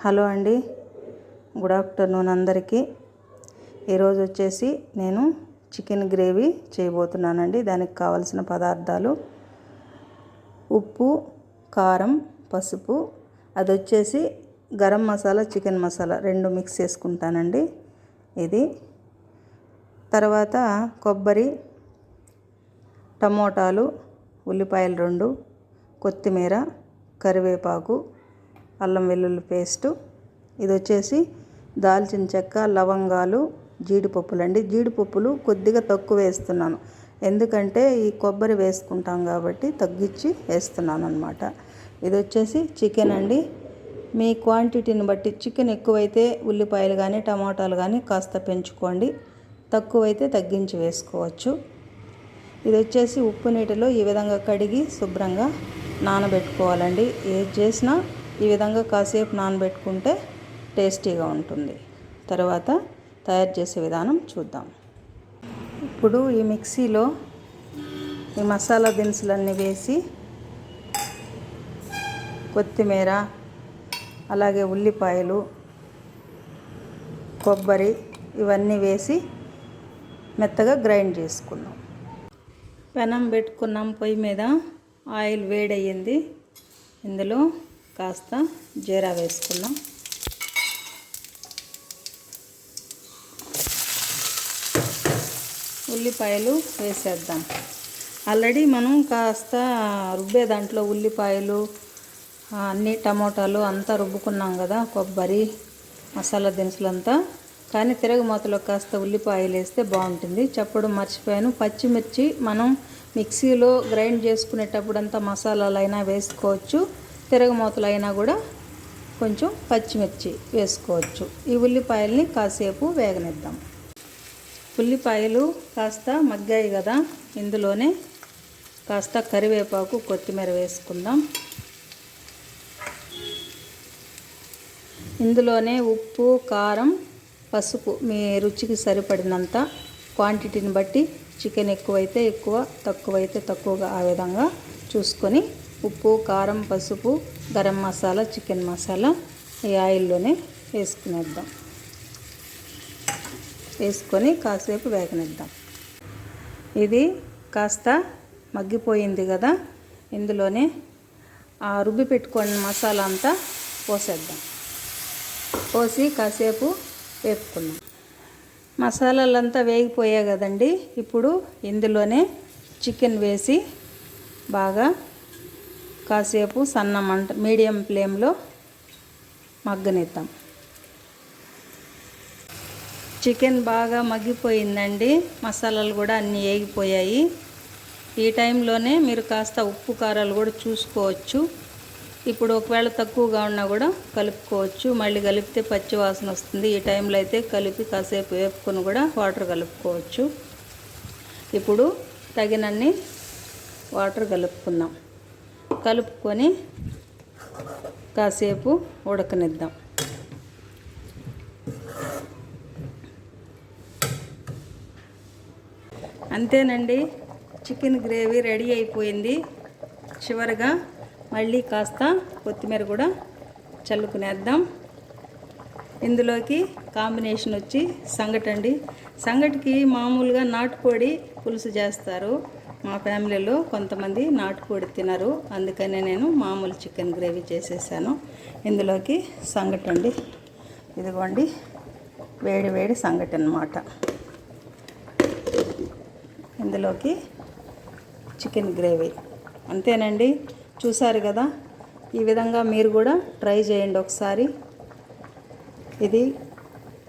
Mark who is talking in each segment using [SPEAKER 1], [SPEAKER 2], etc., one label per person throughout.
[SPEAKER 1] Hello అండి. Good afternoon అందరికీ. ఈరోజు వచ్చేసి నేను చికెన్ గ్రేవీ చేయబోతున్నానండి. దానికి కావలసిన పదార్థాలు ఉప్పు కారం పసుపు అది వచ్చేసి గరం మసాలా చికెన్ మసాలా రెండు మిక్స్ చేసుకుంటానండి. ఇది తర్వాత కొబ్బరి టమోటాలు ఉల్లిపాయలు రెండు కొత్తిమీర కరివేపాకు అల్లం వెల్లుల్లి పేస్టు. ఇది వచ్చేసి దాల్చిన చెక్క లవంగాలు జీడిపప్పులు అండి. జీడిపప్పులు కొద్దిగా తక్కువ వేస్తున్నాను. ఎందుకంటే ఈ కొబ్బరి వేసుకుంటాం కాబట్టి తగ్గించి వేస్తున్నాను అనమాట ఇది వచ్చేసి చికెన్ అండి. మీ క్వాంటిటీని బట్టి చికెన్ ఎక్కువైతే ఉల్లిపాయలు కానీ టమాటాలు కానీ కాస్త పెంచుకోండి. తక్కువైతే తగ్గించి వేసుకోవచ్చు. ఇది వచ్చేసి ఉప్పు నీటిలో ఈ విధంగా కడిగి శుభ్రంగా నానబెట్టుకోవాలండి. ఏది చేసినా ఈ విధంగా కాసేపు నానబెట్టుకుంటే టేస్టీగా ఉంటుంది. తర్వాత తయారు చేసే విధానం చూద్దాం. ఇప్పుడు ఈ మిక్సీలో ఈ మసాలా దినుసులన్నీ వేసి కొత్తిమీర అలాగే ఉల్లిపాయలు కొబ్బరి ఇవన్నీ వేసి మెత్తగా గ్రైండ్ చేసుకుందాం. పెనం పెట్టుకున్నాం పొయ్యి మీద. ఆయిల్ వేడయ్యింది. ఇందులో కాస్త జీరా వేసుకున్నాం ఉల్లిపాయలు వేసేద్దాం. ఆల్రెడీ మనం కాస్త రుబ్బే దాంట్లో ఉల్లిపాయలు అన్ని టమోటాలు అంతా రుబ్బుకున్నాం కదా కొబ్బరి మసాలా దినుసులంతా. కానీ తిరగమూతలో కాస్త ఉల్లిపాయలు వేస్తే బాగుంటుంది. చెప్పడం మర్చిపోయాను. పచ్చిమిర్చి మనం మిక్సీలో గ్రైండ్ చేసుకునేటప్పుడు అంతా మసాలాలు అయినా వేసుకోవచ్చు. తిరగమూతలు అయినా కూడా కొంచెం పచ్చిమిర్చి వేసుకోవచ్చు. ఈ ఉల్లిపాయల్ని కాసేపు వేగనిద్దాం. ఉల్లిపాయలు కాస్త మగ్గాయి కదా ఇందులోనే కాస్త కరివేపాకు కొత్తిమీర వేసుకుందాం. ఇందులోనే ఉప్పు కారం పసుపు మీ రుచికి సరిపడినంత క్వాంటిటీని బట్టి చికెన్ ఎక్కువైతే ఎక్కువ తక్కువైతే తక్కువగా ఆ విధంగా చూసుకొని ఉప్పు కారం పసుపు గరం మసాలా చికెన్ మసాలా ఈ ఆయిల్లోనే వేసుకునేద్దాం. వేసుకొని కాసేపు వేగనిద్దాం. ఇది కాస్త మగ్గిపోయింది కదా ఇందులోనే ఆ రుబ్బి పెట్టుకున్న మసాలా అంతా పోసేద్దాం. పోసి కాసేపు వేపుకున్నాం మసాలాలంతా వేగిపోయాయి కదండి ఇప్పుడు ఇందులోనే చికెన్ వేసి బాగా కాసేపు సన్న మంట మీడియం ఫ్లేమ్లో మగ్గనిద్దాం. చికెన్ బాగా మగ్గిపోయిందండి. మసాలాలు కూడా అన్నీ వేగిపోయాయి ఈ టైంలోనే మీరు కాస్త ఉప్పు కారాలు కూడా చూసుకోవచ్చు. ఇప్పుడు ఒకవేళ తక్కువగా ఉన్నా కూడా కలుపుకోవచ్చు. మళ్ళీ కలిపితే పచ్చి వాసన వస్తుంది. ఈ టైంలో అయితే కలిపి కాసేపు వేపుకొని కూడా వాటర్ కలుపుకోవచ్చు. ఇప్పుడు తగినన్ని వాటర్ కలుపుకుందాం. కలుపుకొని కాసేపు ఉడకనిద్దాం. అంతేనండి చికెన్ గ్రేవీ రెడీ అయిపోయింది. చివరిగా మళ్ళీ కాస్త కొత్తిమీర కూడా చల్లుకునేద్దాం. ఇందులోకి కాంబినేషన్ వచ్చి సంగటండి. సంగటికి మామూలుగా నాటుకోడి పులుసు చేస్తారు. మా ఫ్యామిలీలో కొంతమంది నాటుకోడి తినరు. అందుకనే నేను మామూలు చికెన్ గ్రేవీ చేసేసాను. ఇందులోకి సంగటి అండి ఇదిగోండి. వేడి వేడి సంగటి అనమాట ఇందులోకి చికెన్ గ్రేవీ. అంతేనండి. చూసారు కదా? ఈ విధంగా మీరు కూడా ట్రై చేయండి ఒకసారి. ఇది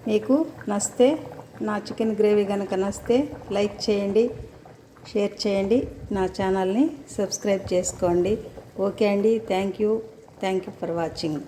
[SPEAKER 1] మీకు నస్తే. నా చికెన్ గ్రేవీ కనుక నస్తే లైక్ చేయండి. షేర్ చేయండి. నా ఛానల్ని సబ్స్క్రైబ్ చేసుకోండి. ఓకే అండి. Thank you. Thank you for watching.